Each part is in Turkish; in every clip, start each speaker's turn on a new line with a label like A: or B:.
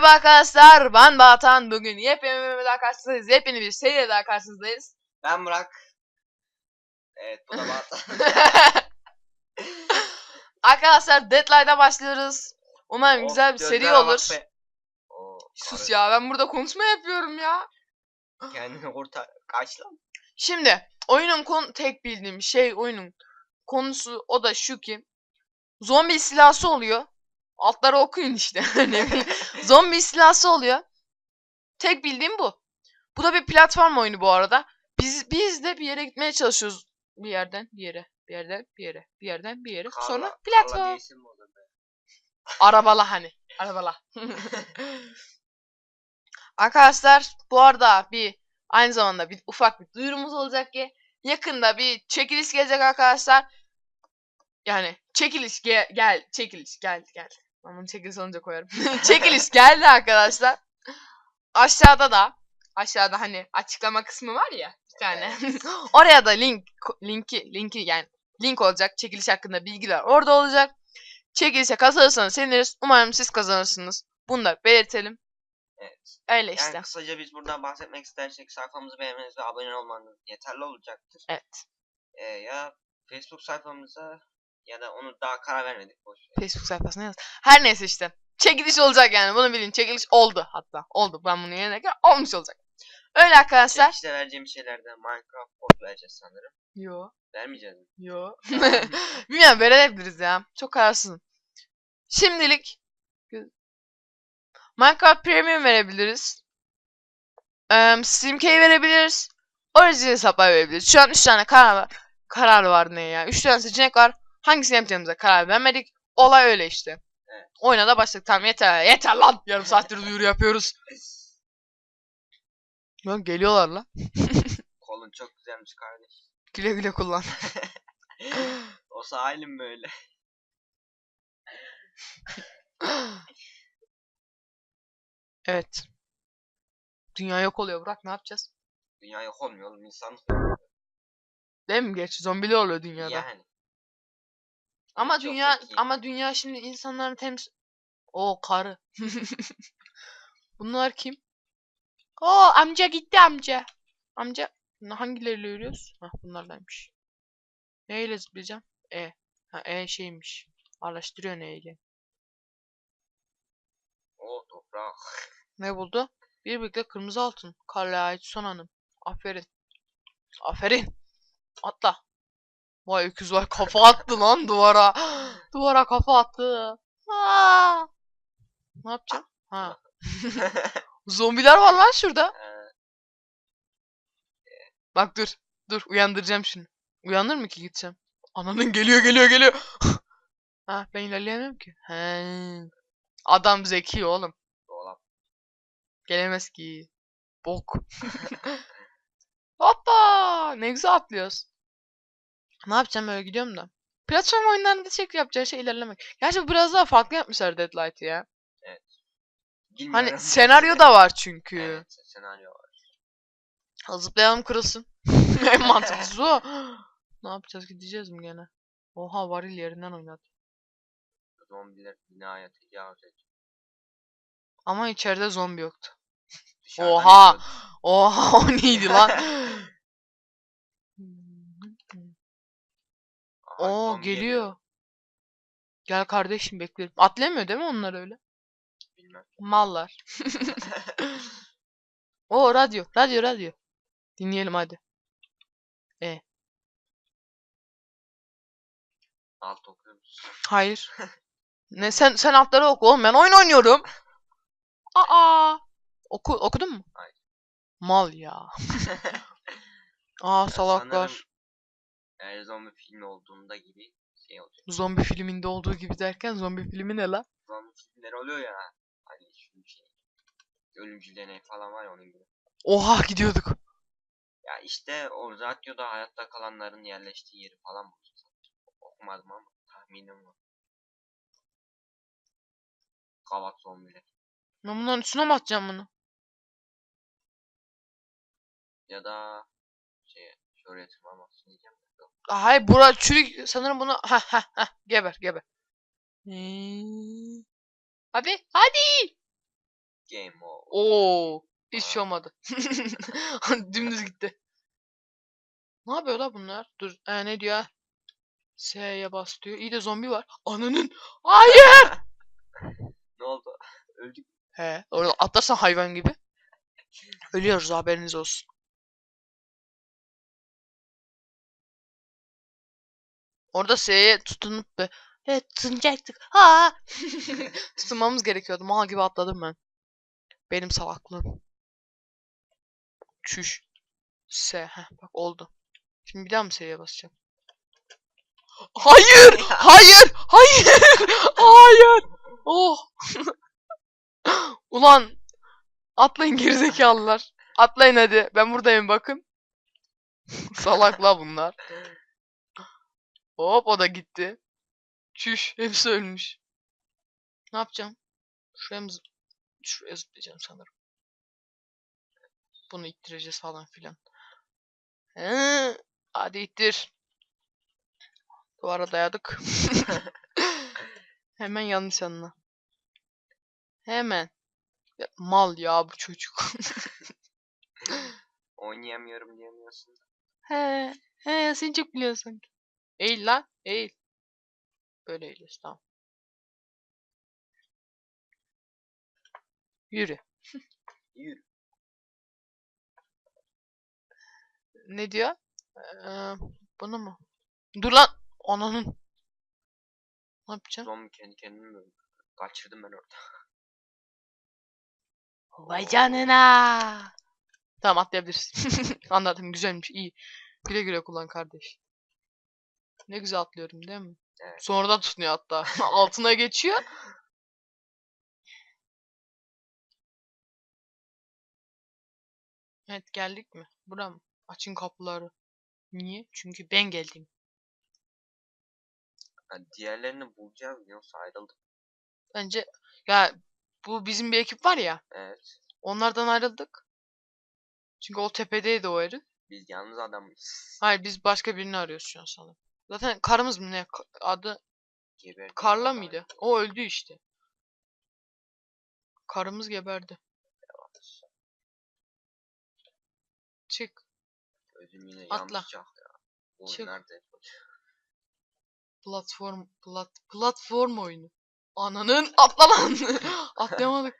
A: merhaba arkadaşlar. Ben Batan. Bugün yepyeni bir daha karşınızdayız. Yepyeni bir seriye daha karşınızdayız.
B: Ben Burak. Evet bu da Bat.
A: arkadaşlar Deadline'a başlıyoruz. Umarım
B: Of,
A: güzel bir seri olur.
B: Oo,
A: Sus ya ben burada konuşma yapıyorum ya.
B: Kendini kurtar. Kaç lan?
A: Şimdi oyunun konu tek bildiğim şey oyunun konusu o da şu ki zombi istilası oluyor. Altları okuyun işte. bileyim. zombi istilası oluyor. Tek bildiğim bu. Bu da bir platform oyunu bu arada. Biz biz de bir yere gitmeye çalışıyoruz. Bir yerden bir yere, bir yerden bir yere, bir yerden bir yere.
B: Karla-
A: Sonra platform. Arabala hani. Arabala. Arkadaşlar bu arada bir aynı zamanda bir ufak bir duyurumuz olacak ki yakında bir çekiliş gelecek arkadaşlar. Yani çekiliş ge- gel çekiliş gel gel. Ben bunu çekiliş olunca koyarım. çekiliş geldi arkadaşlar. Aşağıda da aşağıda hani açıklama kısmı var ya bir tane. Oraya da link linki linki yani link olacak. Çekiliş hakkında bilgiler orada olacak. Çekilişe kazanırsanız seviniriz. Umarım siz kazanırsınız. Bunu da belirtelim.
B: Evet.
A: Öyle
B: Yani
A: işte.
B: kısaca biz buradan bahsetmek istersek sayfamızı beğenmeniz ve abone olmanız yeterli olacaktır.
A: Evet.
B: Ee, ya Facebook sayfamıza ya da onu daha karar vermedik. Boş ver.
A: Facebook sayfasına yaz. Her neyse işte. Çekiliş olacak yani. Bunu bilin. Çekiliş oldu hatta. Oldu. Ben bunu yeniden olmuş olacak. Öyle arkadaşlar.
B: Çekişte vereceğim şeylerden Minecraft kod vereceğiz sanırım.
A: Yo.
B: Vermeyeceğiz mi?
A: Yo. Bilmiyorum verebiliriz ya. Çok kararsızım. Şimdilik Minecraft Premium verebiliriz. Eee Steam Key verebiliriz. Origin hesaplar verebiliriz. Şu an 3 tane karar var. Karar var ne ya? 3 tane seçenek var. Hangisini yapacağımıza karar vermedik. Olay öyle işte.
B: Evet.
A: Oyuna da başladık. Tamam yeter. Yeter lan. Yarım saattir duyuru yapıyoruz. Lan geliyorlar lan.
B: Kolun çok güzelmiş kardeş.
A: Güle güle kullan.
B: Olsa halim böyle.
A: evet. Dünya yok oluyor. Bırak ne yapacağız?
B: Dünya yok olmuyor oğlum insan
A: Değil mi? Gerçi zombili oluyor dünyada.
B: yani.
A: Ama
B: Çok
A: dünya
B: zeki.
A: ama dünya şimdi insanların temiz o karı. Bunlar kim? O amca gitti amca. Amca hangileriyle yürüyoruz? Hah bunlarlaymış. Neyle zıplayacağım? E. Ha E şeymiş. Araştırıyor neyle.
B: O toprak.
A: Ne buldu? Bir birlikte kırmızı altın. Karla ait son hanım. Aferin. Aferin. Atla. Vay öküz var kafa attı lan duvara. duvara kafa attı. Aa! Ne yapacağım? Ha. Zombiler var lan şurada.
B: Ee,
A: Bak dur. Dur uyandıracağım şimdi. Uyanır mı ki gideceğim? Ananın geliyor geliyor geliyor. ha ben ilerleyemem ki. He. Adam zeki oğlum.
B: dolap.
A: Gelemez ki. Bok. Hoppa! Ne güzel atlıyoruz. Ne yapacağım böyle gidiyorum da. Platform oyunlarında tek yapacağı şey ilerlemek. Gerçi biraz daha farklı yapmışlar Deadlight'ı ya.
B: Bilmiyorum.
A: Hani senaryo da var çünkü.
B: Evet senaryo var.
A: Zıplayalım kırılsın. en mantıklısı o. ne yapacağız gideceğiz mi gene? Oha varil yerinden oynadı.
B: Zombiler binaya tecavüz ediyor.
A: Ama içeride zombi yoktu.
B: Dışarıdan
A: Oha! Oha o neydi lan? Oo
B: zombi
A: geliyor. Gel kardeşim beklerim. Atlayamıyor değil mi onlar öyle?
B: Bilmem.
A: Mallar. O radyo, radyo, radyo. Dinleyelim hadi.
B: Alt okuyor musun?
A: Hayır. ne sen sen altları oku oğlum ben oyun oynuyorum. Aa. Oku okudun mu?
B: Hayır.
A: Mal ya. Aa salaklar.
B: Sanırım Eğer zombi filmi olduğunda gibi şey olacak.
A: Zombi filminde olduğu gibi derken zombi filmi ne la?
B: Zombi filmleri oluyor ya. Hani şu şey. Ölümcül deney falan var ya onun gibi.
A: Oha gidiyorduk.
B: Ya işte o radyoda hayatta kalanların yerleştiği yeri falan bulacağız. Okumadım ama tahminim var. Kavak zombiler.
A: Ben bunların üstüne mi atacağım bunu?
B: Ya da şey şuraya tırmanmasın diyeceğim.
A: Hayır bura çürük sanırım bunu ha ha ha geber geber. Hmm. Hadi hadi.
B: Game over.
A: Oo, hiç şey olmadı. Dümdüz gitti. Ne yapıyor la bunlar? Dur, e, ne diyor? S'ye bas diyor. İyi de zombi var. Ananın. Hayır.
B: Ne oldu? Öldük.
A: He, orada atlarsan hayvan gibi. Ölüyoruz haberiniz olsun. Orada S'ye tutunup be. Evet tutunacaktık. Ha! Tutunmamız gerekiyordu. Mal gibi atladım ben. Benim salaklığım. Çüş. S. Heh, bak oldu. Şimdi bir daha mı S'ye basacağım? Hayır! Hayır! Hayır! Hayır! Oh! Ulan atlayın gerizekalılar. Atlayın hadi. Ben buradayım bakın. Salakla bunlar. Hop o da gitti. Çüş hepsi ölmüş. Ne yapacağım? Şuraya mı Şuraya zıplayacağım sanırım. Bunu ittireceğiz falan filan. He, hadi ittir. Duvara dayadık. Hemen yanlış anla. Hemen. Ya, mal ya bu çocuk.
B: Oynayamıyorum diyemiyorsun.
A: he, he sen çok biliyorsun sanki. Eğil lan, eğil. Böyle eğiliyoruz tamam. Yürü.
B: Yürü.
A: Ne diyor? Ee, bunu mu? Dur lan. Ananın. Ne yapacağım?
B: Zombi kendi kendini mi? Kaçırdım ben orada.
A: Vay canına. Tamam atlayabilirsin. Anladım güzelmiş iyi. Güle güle kullan kardeş. Ne güzel atlıyorum değil mi?
B: Evet.
A: Sonra da tutunuyor hatta. Altına geçiyor. Evet geldik mi? Bura mı? Açın kapıları. Niye? Çünkü ben geldim.
B: Diğerlerini bulacağız yoksa ayrıldık.
A: Bence ya bu bizim bir ekip var ya.
B: Evet.
A: Onlardan ayrıldık. Çünkü o tepedeydi o herif.
B: Biz yalnız adamız.
A: Hayır biz başka birini arıyoruz şu an sanırım. Zaten karımız mı ne? Adı
B: Geberdi.
A: Karla mıydı? O öldü işte. Karımız geberdi. Çık.
B: Gözüm yine
A: Atla.
B: ya. Bu
A: Çık.
B: nerede?
A: Platform plat, platform oyunu. Ananın atla lan. Atlayamadık.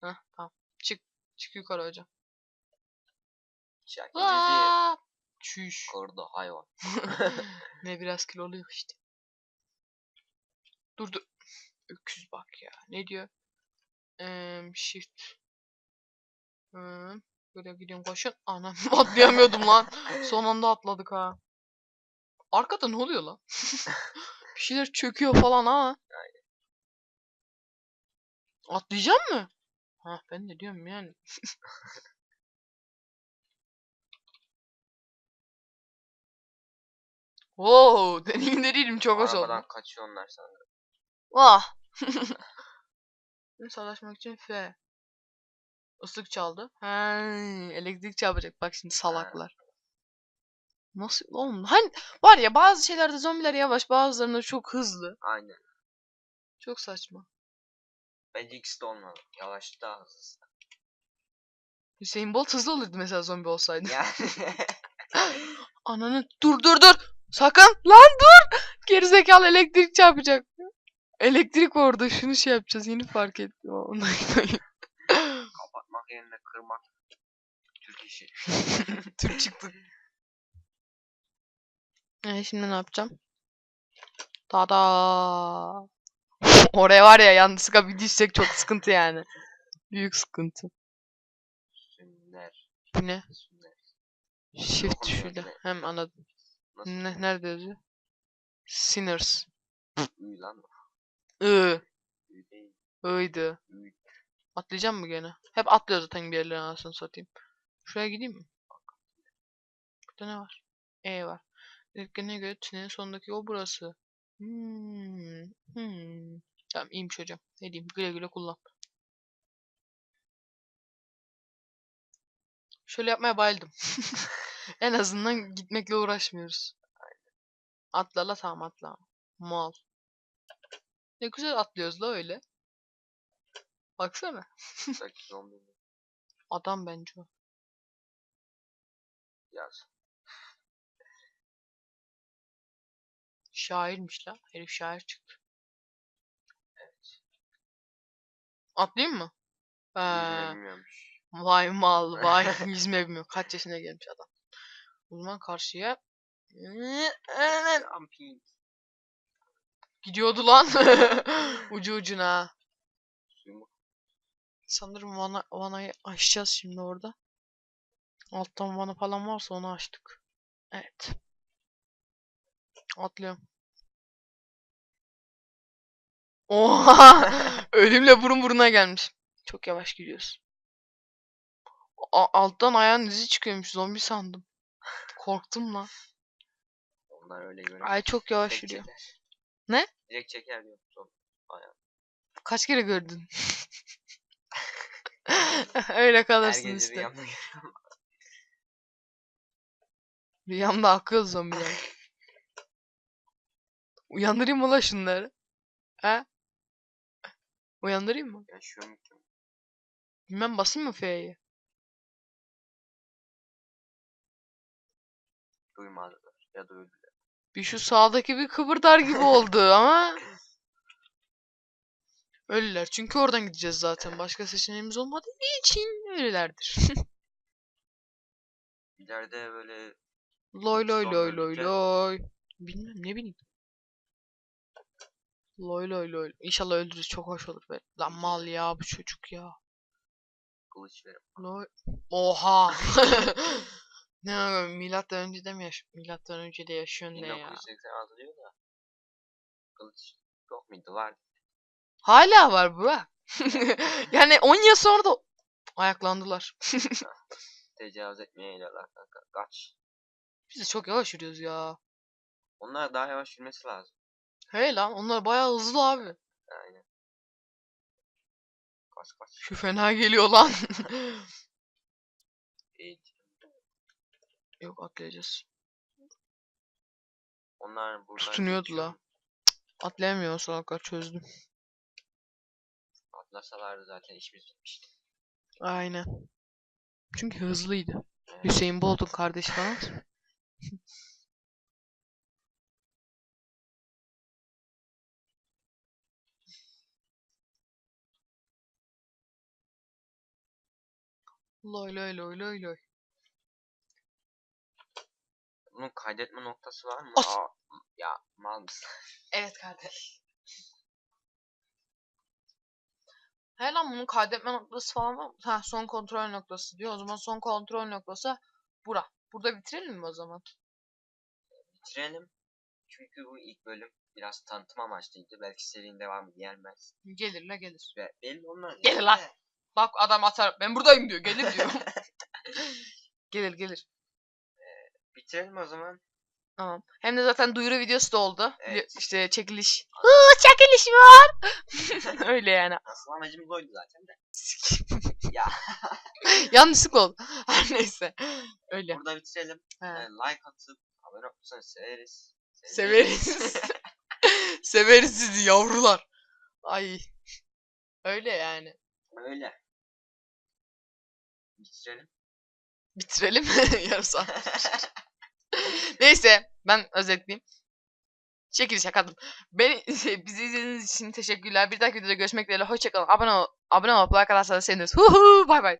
A: Heh, tamam. Çık. Çık yukarı hocam.
B: Çekildi.
A: Çüş.
B: Kordu hayvan.
A: ne biraz kiloluyum işte. Dur dur. Öküz bak ya. Ne diyor? Eee shift. Hı. Böyle gidiyorum koşun. Anam atlayamıyordum lan. Son anda atladık ha. Arkada ne oluyor lan? Bir şeyler çöküyor falan ama. Atlayacak mı? Ha ben de diyorum yani. Oo, deneyimde değilim çok az oldu.
B: Arabadan kaçıyorlar sanırım.
A: Ah. Savaşmak için F. Islık çaldı. He, elektrik çarpacak. Bak şimdi salaklar. Nasıl oğlum? Hani var ya bazı şeylerde zombiler yavaş, bazılarında çok hızlı.
B: Aynen.
A: Çok saçma.
B: Bence ikisi de olmalı. Yavaş daha hızlısı.
A: Hüseyin Bolt hızlı olurdu mesela zombi olsaydı.
B: Yani.
A: Ananı dur dur dur. Sakın lan dur. Gerizekalı elektrik çarpacak. Elektrik orada. Şunu şey yapacağız. Yeni fark ettim.
B: Kapatmak yerine kırmak. Türk işi.
A: Türk çıktı. Ee, şimdi ne yapacağım? Tada. Oraya var ya yanlışlıkla bir düşsek çok sıkıntı yani. Büyük sıkıntı.
B: Sünner.
A: Bu ne?
B: Sünner.
A: Shift
B: yine.
A: Hem anladım.
B: Nasıl?
A: Ne, nerede yazıyor? Sinners.
B: Üy lan.
A: I.
B: Üy değil.
A: I'ydı.
B: Üy.
A: Atlayacağım mı gene? Hep atlıyor zaten bir yerlere anasını satayım. Şuraya gideyim mi? Burada ne var? E var. Dediklerine göre tünelin sonundaki yol burası. Hmm. Hmm. Tamam iyiymiş hocam. Ne diyeyim? Güle güle kullan. Şöyle yapmaya bayıldım. en azından gitmekle uğraşmıyoruz. Atla la tamam atla. Mal. Ne güzel atlıyoruz la öyle. Baksana.
B: Zombi mi?
A: Adam bence o.
B: Yaz.
A: Şairmiş la. Herif şair çıktı. Atlayayım mı? Ee,
B: bilmiyormuş.
A: vay mal vay yüzme bilmiyor. Kaç yaşına gelmiş adam. O zaman karşıya gidiyordu lan. Ucu ucuna. Sanırım vana, vanayı açacağız şimdi orada. Alttan vana falan varsa onu açtık. Evet. Atlıyorum. Oha! Ölümle burun buruna gelmiş. Çok yavaş gidiyoruz. A- alttan ayağın izi çıkıyormuş. Zombi sandım. Korktum lan.
B: Onlar öyle görünüyor.
A: Ay çok yavaş
B: Direkt
A: yürüyor.
B: çeker.
A: Ne?
B: Direkt çeker diyor. Zombi.
A: Kaç kere gördün? Öyle
B: Her
A: kalırsın
B: gece
A: işte.
B: rüyamda görüyorum.
A: Rüyamda akıyor zombiler. Uyandırayım mı la şunları? He? Uyandırayım mı?
B: Yaşıyorum ki.
A: Bilmem basayım mı F'ye?
B: Duymadılar. Ya da öldüler.
A: Bir şu sağdaki bir kıvırdar gibi oldu ama. Ölüler. Çünkü oradan gideceğiz zaten. Başka seçeneğimiz olmadığı için ölülerdir.
B: İleride böyle
A: Loy loy loy loy loy. Bilmem ne bileyim. Loy loy loy. İnşallah öldürürüz. Çok hoş olur be. Lan mal ya bu çocuk ya.
B: kılıç verim.
A: Loy. Oha. ne ya, milattan önce de mi yaş milattan önce de yaşıyorsun ne ya?
B: 1986 diyor da. Kılıç yok muydu? Var.
A: Hala var Burak. yani 10 yıl sonra da ayaklandılar.
B: Tecavüz etmeye ilerler kanka. Kaç.
A: Biz de çok yavaş yürüyoruz ya.
B: Onlar daha yavaş yürümesi lazım.
A: Hey lan onlar bayağı hızlı abi.
B: Aynen. Kaç kaç.
A: Şu fena geliyor lan.
B: Evet.
A: Yok atlayacağız.
B: Onlar buradan
A: Tutunuyordu
B: geçiyor.
A: la. Atlayamıyor sonra kadar çözdüm.
B: Atlasalardı zaten işimiz bitmişti.
A: Aynen. Çünkü hızlıydı.
B: Evet.
A: Hüseyin Bolt'un kardeşi falan. Loy loy loy loy loy.
B: Bunun kaydetme noktası var mı? Aa, ya mal mısın?
A: Evet kardeş. He lan bunun kaydetme noktası falan mı? Ha son kontrol noktası diyor. O zaman son kontrol noktası bura. Burada bitirelim mi o zaman?
B: Bitirelim. Çünkü bu ilk bölüm biraz tanıtım amaçlıydı. Belki serinin devamı gelmez.
A: Gelir la gelir.
B: Ve belli olmaz.
A: Gelir lan. Bak adam atar. Ben buradayım diyor. Gelir diyor. gelir gelir.
B: Bitirelim o zaman.
A: Tamam. Hem de zaten duyuru videosu da oldu.
B: Evet.
A: İşte çekiliş. Hıı çekiliş mi var? Öyle yani.
B: Asıl amacımız oydu zaten de. Ya.
A: Yanlışlıkla oldu. Her neyse. Öyle.
B: Burada bitirelim.
A: He.
B: Ee, like atıp abone olursanız severiz.
A: Severiz. Severiz sizi yavrular. Ay. Öyle yani.
B: Öyle. Bitirelim.
A: Bitirelim. Yarım saat. Neyse ben özetleyeyim. Çekiliş yakadım. Beni bizi izlediğiniz için teşekkürler. Bir dahaki videoda görüşmek dileğiyle. Hoşçakalın. Abone ol, abone olup like atarsanız seviniriz. Huhu, bay bay.